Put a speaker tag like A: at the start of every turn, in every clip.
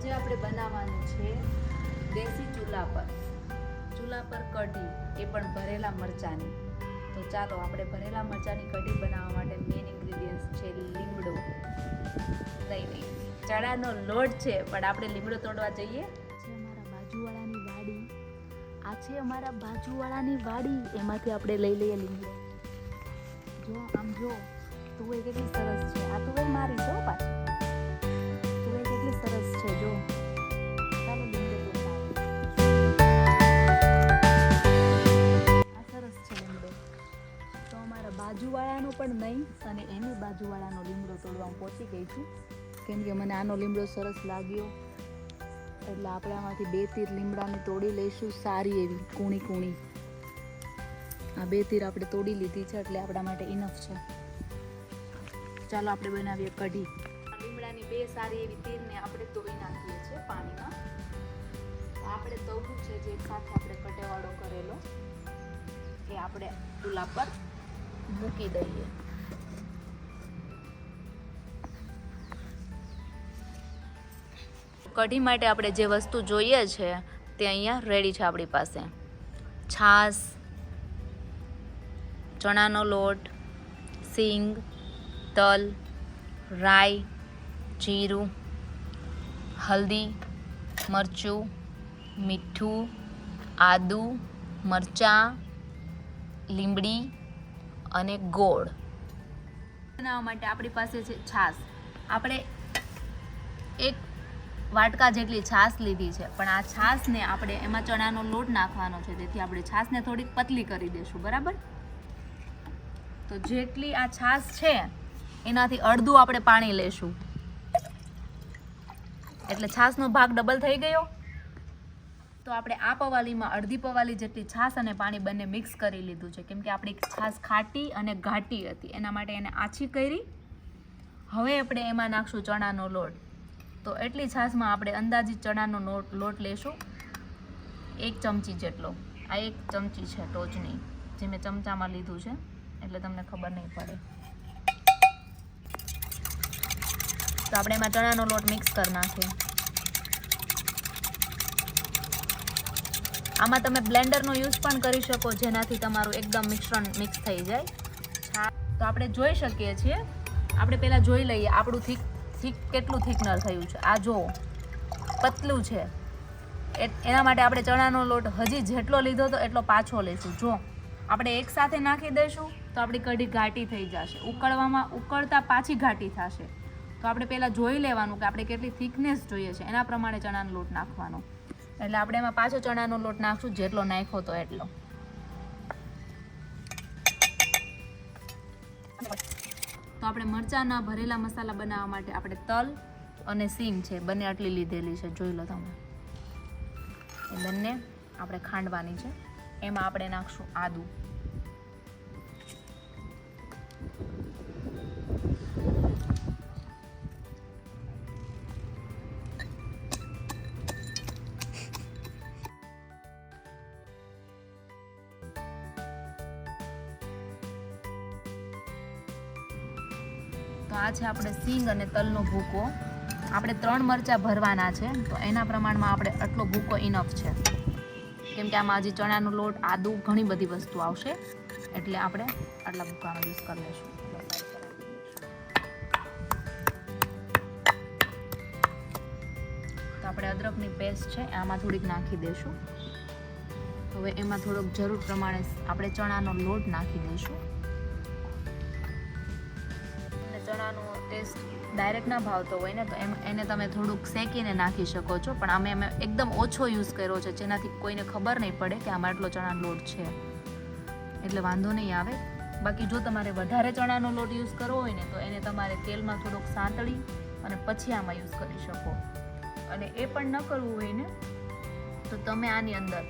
A: આજે આપણે બનાવવાનું છે દેશી ચૂલા પર. ચૂલા પર કઢી, એ પણ ભરેલા મરચાંની. તો ચાલો આપણે ભરેલા મરચાંની કઢી બનાવવા માટે મેઇન ઇન્ગ્રીડિયન્ટ્સ છે લીમડો. નહીં નહીં ચણાનો લોટ છે, પણ આપણે લીમડો તોડવા જઈએ. છે અમારા બાજુવાળાની વાડી. આ છે અમારા બાજુવાળાની વાડી. એમાંથી આપણે લઈ લઈએ લીમડો. જો, આમ જો એ કેટલી સરસ છે. આ તુવેર મારી જો પાછી. સરસ છે, જો. આ સરસ છે લીમડો. તો અમારા બાજુવાળાનો પણ નહીં, અને એની બાજુવાળાનો લીમડો તોડવા હું પહોંચી ગઈ છું. કેમ કે મને આનો લીમડો સરસ લાગ્યો. એટલે આપણે આમાંથી બે તીર લીમડાને તોડી લઈશું સારી એવી, કૂણી કૂણી. આ બે તીર આપણે તોડી લીધી છે, એટલે આપણા માટે ઇનફ છે. ચાલો આપણે બનાવીએ કઢી. બે સારી એવી તીરને આપણે ધોઈ નાખીએ છીએ પાણીમાં. આપણે તવડું છે જે સાથે આપણે કટેવાળો કરેલો, એ આપણે ચૂલા પર મૂકી દઈએ. કઢી માટે આપણે જે વસ્તુ જોઈએ છે, તે અહીંયા રેડી છે આપણી પાસે. છાશ, ચણાનો લોટ, સિંગ, તલ, રાઈ જીરું, હલ્દી, મરચું, મીઠું, આદું, મરચાં લીમડી અને ગોળ. બનાવવા માટે આપણી પાસે છે છાશ. આપણે એક વાટકા જેટલી છાશ લીધી છે, પણ આ છાશને આપણે એમાં ચણાનો લોટ નાખવાનો છે તેથી આપણે છાશને થોડીક પતલી કરી દઈશું બરાબર? તો જેટલી આ છાશ છે, એનાથી અડધું આપણે પાણી લેશું. એટલે છાશનો ભાગ ડબલ થઈ ગયો. તો આપણે આ પવાલીમાં અડધી પવાલી જેટલી છાશ અને પાણી બંને મિક્સ કરી લીધું છે. કેમ કે આપણી છાશ ખાટી અને ઘાટી હતી. એના માટે એને આછી કરી. હવે આપણે એમાં નાખશું ચણાનો લોટ. તો એટલી છાશમાં આપણે અંદાજિત ચણાનો લોટ લોટ લેશું. એક ચમચી જેટલો. આ એક ચમચી છે ટોચની, જે મેં ચમચામાં લીધું છે. એટલે તમને ખબર નહીં પડે. તો આપણે એમાં ચણાનો લોટ મિક્સ કરી નાખીએ. આમાં તમે બ્લેન્ડરનો યુઝ પણ કરી શકો, જેનાથી તમારું એકદમ મિશ્રણ મિક્સ થઈ જાય. છા- તો આપણે જોઈ શકીએ છીએ. આપણે પહેલાં જોઈ લઈએ આપણું થીક થીક કેટલું થિકનર થયું છે. આ જુઓ, પતલું છે. એના માટે આપણે ચણાનો લોટ હજી જેટલો લીધો હતો એટલો પાછો લઈશું. જો આપણે એકસાથે નાખી દઈશું તો આપણી કઢી ઘાટી થઈ જશે. ઉકળવામાં, ઉકળતા પાછી ઘાટી થશે. તો આપણે પહેલાં જોઈ લેવાનું કે આપણે કેટલી થિકનેસ જોઈએ છે. એના પ્રમાણે ચણાનો લોટ નાખવાનો. એટલે આપણે એમાં પાછો ચણાનો લોટ નાખશું, જેટલો નાખ્યો તો એટલો. તો આપણે મરચાંના ભરેલા મસાલા બનાવવા માટે આપણે તલ અને સીંગ છે, બંને આટલી લીધેલી છે. જોઈ લો તમે. એ બંને આપણે ખાંડવાની છે. એમાં આપણે નાખશું આદુ. તો આ છે આપણે સિંગ અને તલનો ભૂકો. આપણે ત્રણ મરચાં ભરવાના છે, તો એના પ્રમાણમાં આપણે આટલો ભૂકો ઇનફ છે. કેમ કે આમાં હજી ચણાનો લોટ, આદુ, ઘણી બધી વસ્તુ આવશે. એટલે આપણે આટલા ભૂકાનો યુઝ કરી લઈશું. તો આપણે અદરકની પેસ્ટ છે, આમાં થોડીક નાખી દઈશું. હવે એમાં થોડોક જરૂર પ્રમાણે આપણે ચણાનો લોટ નાખી દઈશું. ટેસ્ટ ડાયરેક્ટ ના ભાવતો હોય ને, તો એમ, એને તમે થોડુંક શેકીને નાખી શકો છો. પણ અમે અમે એકદમ ઓછો યુઝ કર્યો છે, જેનાથી કોઈને ખબર નહીં પડે કે આમાં એટલો ચણાનો લોટ છે. એટલે વાંધો નહીં આવે. બાકી જો તમારે વધારે ચણાનો લોટ યુઝ કરવો હોય ને, તો એને તમારે તેલમાં થોડોક સાંતળી અને પછી આમાં યુઝ કરી શકો. અને એ પણ ન કરવું હોય ને, તો તમે આની અંદર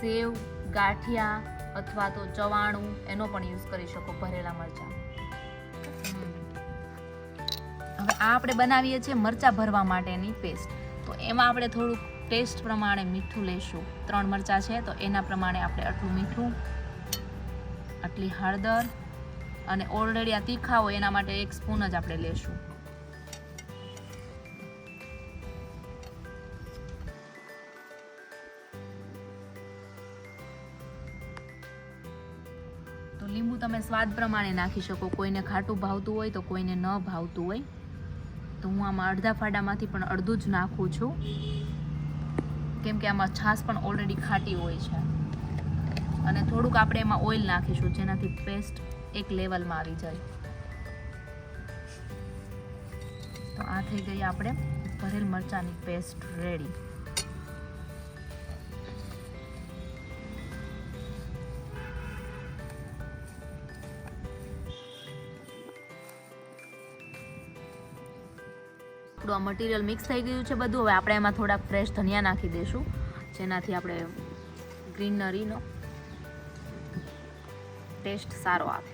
A: સેવ, ગાંઠિયા અથવા તો ચવાણું એનો પણ યુઝ કરી શકો, ભરેલા મરચાં. હવે આ આપણે બનાવીએ છીએ મરચાં ભરવા માટેની પેસ્ટ તો એમાં આપણે થોડુંક ટેસ્ટ પ્રમાણે મીઠું લેશું. ત્રણ મરચાં છે, તો એના પ્રમાણે આપણે આટલું મીઠું, આટલી હળદર અને ઓલરેડી આ તીખા હોય એના માટે એક સ્પૂન જ આપણે લેશું. તો લીંબુ તમે સ્વાદ પ્રમાણે નાખી શકો. કોઈને ખાટું ભાવતું હોય તો કોઈને ન ભાવતું હોય. તો હું આમાં અડધા ફાડામાંથી પણ અડધું જ નાખું છું. કેમ કે આમાં છાશ પણ ઓલરેડી ખાટી હોય છે. અને થોડુંક આપણે એમાં ઓઇલ નાખીશું, જેનાથી પેસ્ટ એક લેવલમાં આવી જાય. તો આ થઈ ગઈ આપણે ભરેલ મરચાંની પેસ્ટ રેડી આપણું આ મટીરિયલ મિક્સ થઈ ગયું છે બધું. હવે આપણે એમાં થોડાક ફ્રેશ ધનિયા નાખી દઈશું. જેનાથી આપણે ગ્રીનરીનો ટેસ્ટ સારો આવે.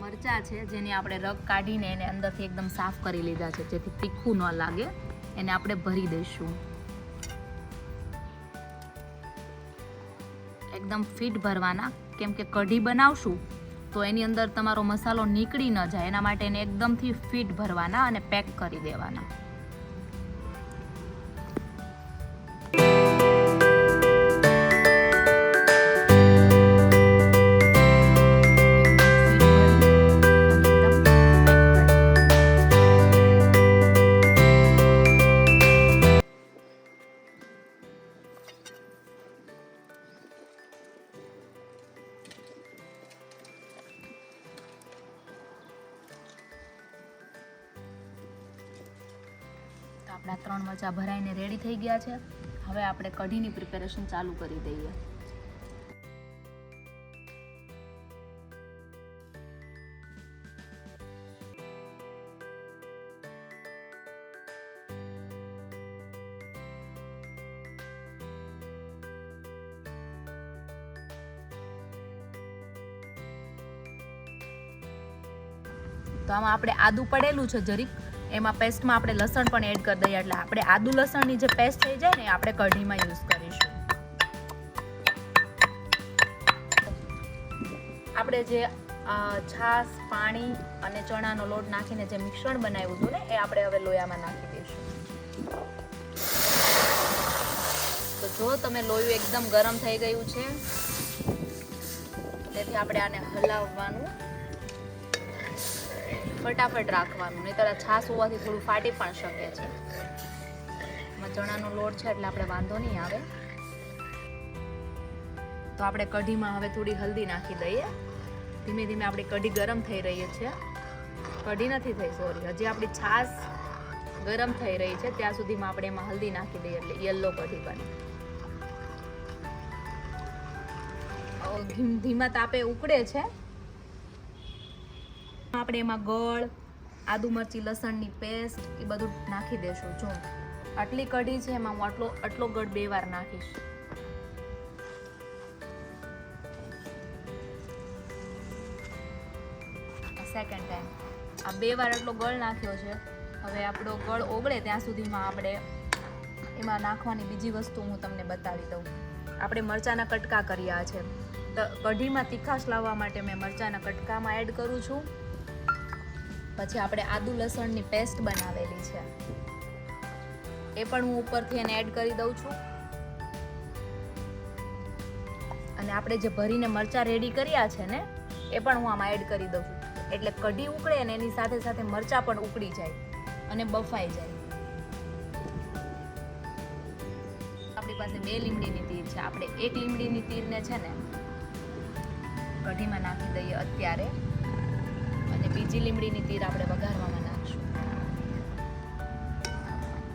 A: મરચાં છે, જેની આપણે રગ કાઢીને એને અંદરથી એકદમ સાફ કરી લીધા છે, જેથી તીખું ન લાગે. એને આપણે ભરી દઈશું. એકદમ ફિટ ભરવાના. કેમ કે કઢી બનાવશું તો એની અંદર તમારો મસાલો નીકળી ન જાય. એના માટે એને એકદમથી ફિટ ભરવાના અને પેક કરી દેવાના. આપણા ત્રણ મરચાં ભરાઈને રેડી થઈ ગયા છે. હવે આપણે કઢીની પ્રિપેરેશન ચાલુ કરી દઈએ. તો આમાં આપણે આદું પડેલું છે જરીક. એમાં પેસ્ટમાં આપણે લસણ પણ એડ કરી દઈએ. એટલે આપણે આદુ લસણની જે પેસ્ટ થઈ જાય ને આપણે કઢીમાં યુઝ કરીશું. આપણે જે છાશ, પાણી અને ચણાનો લોટ નાખીને જે મિશ્રણ બનાવ્યું હતું ને, એ આપણે હવે લોયામાં નાખી દઈશું. તો જો તમે લોયું એકદમ ગરમ થઈ ગયું છે, તેથી આપણે આને હલાવવાનું ફટાફટ રાખવાનું, નહીંતર આ છાશ હોવાથી થોડું ફાટી પણ શકે છે. એમાં ચણાનો લોટ છે એટલે આપણે વાંધો નહીં આવે. તો આપણે કઢીમાં હવે થોડી હલ્દી નાખી દઈએ. ધીમે ધીમે આપણી કઢી ગરમ થઈ રહી છે. કઢી નથી થઈ સોરી હજી આપણી છાશ ગરમ થઈ રહી છે. ત્યાં સુધીમાં આપણે એમાં હલ્દી નાખી દઈએ એટલે યલો કઢી બને. ધીમા તાપે ઉકળે છે. આપણે એમાં ગળ, આદુ મરચી, લસણની પેસ્ટ, એ બધું નાખી દેશું. જો, આટલી કઢી છે, એમાં હું આટલો આટલો ગળ બે વાર નાખીશ. સેકન્ડ ટાઈમ આ બે વાર આટલો ગળ નાખ્યો છે. હવે આપણો ગળ ઓગળે ત્યાં સુધીમાં આપણે એમાં નાખવાની બીજી વસ્તુ હું તમને બતાવી દઉં. આપણે મરચાંના કટકા કર્યા છે. કઢીમાં તીખાશ લાવવા માટે મેં મરચાંના કટકામાં એડ કરું છું. પછી આપણે આદુ લસણની પેસ્ટ બનાવેલી છે. એ પણ હું ઉપરથી એને એડ કરી દઉં છું. અને આપણે જે ભરીને મરચાં રેડી કર્યા છે ને, એ પણ હું આમાં એડ કરી દઉં છું. એટલે કઢી ઉકળે ને એની સાથે સાથે મરચાં પણ ઉકળી જાય અને બફાઈ જાય. આપણી પાસે બે લીમડીની તીર છે. આપણે એક લીમડીની તીરને છે ને, કઢીમાં નાખી દઈએ અત્યારે. અને બીજી લીમડીની તીર આપણે વઘારવામાં નાખશું.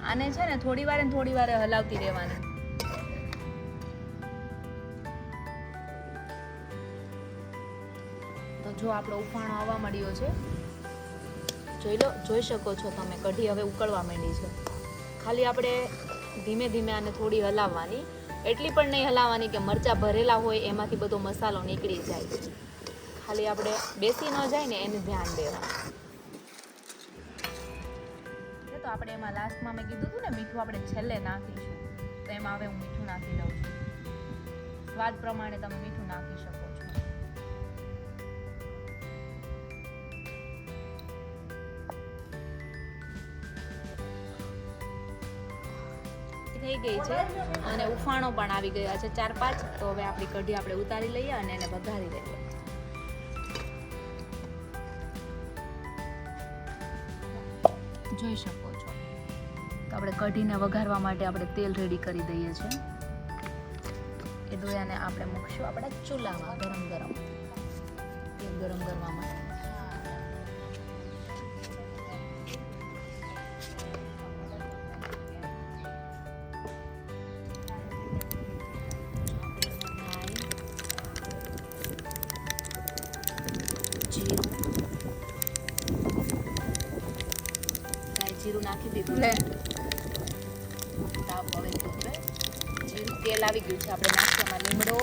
A: આને છે ને થોડી વારે થોડી વારે હલાવતી રહેવાની. તો જો આપણો ઉફાણો આવવા મળ્યો છે. જોઈ લો, જોઈ શકો છો તમે, કઢી હવે ઉકળવા માંડી છે. ખાલી આપણે ધીમે ધીમે આને થોડી હલાવવાની. એટલી પણ નહીં હલાવવાની કે મરચાં ભરેલા હોય, એમાંથી બધો મસાલો નીકળી જાય. ખાલી આપણે બેસી ન જાય ને એને ધ્યાન દેવાનું. તો આપણે એમાં લાસ્ટમાં મેં કીધું હતું ને મીઠું આપણે છેલ્લે નાખીશું. તો એમાં હવે હું મીઠું નાખી દઉં છું. સ્વાદ પ્રમાણે તમે મીઠું નાખી શકો છો. થઈ ગઈ છે. અને ઉફાણો પણ આવી ગયા છે ચાર પાંચ. તો હવે આપણી કઢી આપણે ઉતારી લઈએ અને એને વધારી લઈએ. જોઈ શકો છો. તો આપણે કઢીને વઘારવા માટે આપણે તેલ રેડી કરી દઈએ છીએ. એ દોયાને આપણે મૂકશું આપણા ચૂલામાં ગરમ ગરમ. તેલ ગરમ કરવા માટે. જીરું. કાંઈ નાખી દીધું
B: લે
A: તાપ હવે થશે જીરું તેલ આવી ગયું છે. આપણે નાખશું એમાં લીમડો.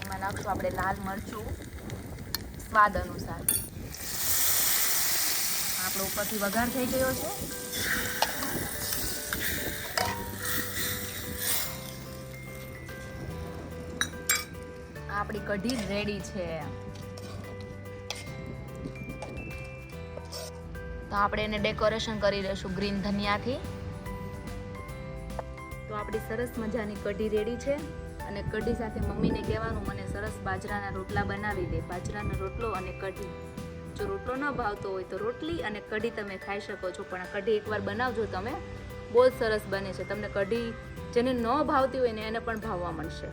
A: એમાં નાખશું આપણે લાલ મરચું. સ્વાદ અનુસાર. આપણો ઉપરથી વઘાર થઈ ગયો છે. આપણી કઢી રેડી છે. તો આપણે એને ડેકોરેશન કરી લઈશું ગ્રીન ધનિયાથી. તો આપણી સરસ મજાની કઢી રેડી છે અને કઢી સાથે મમ્મીને કહેવાનું, મને સરસ બાજરાના રોટલા બનાવી દે, બાજરાનો રોટલો અને કઢી. જો રોટલો ન ભાવતો હોય તો રોટલી અને કઢી તમે ખાઈ શકો છો, પણ કઢી એકવાર બનાવજો તમે. બહુ જ સરસ બને છે. તમને કઢી જેને ન ભાવતી હોય ને એને પણ ભાવવા મળશે.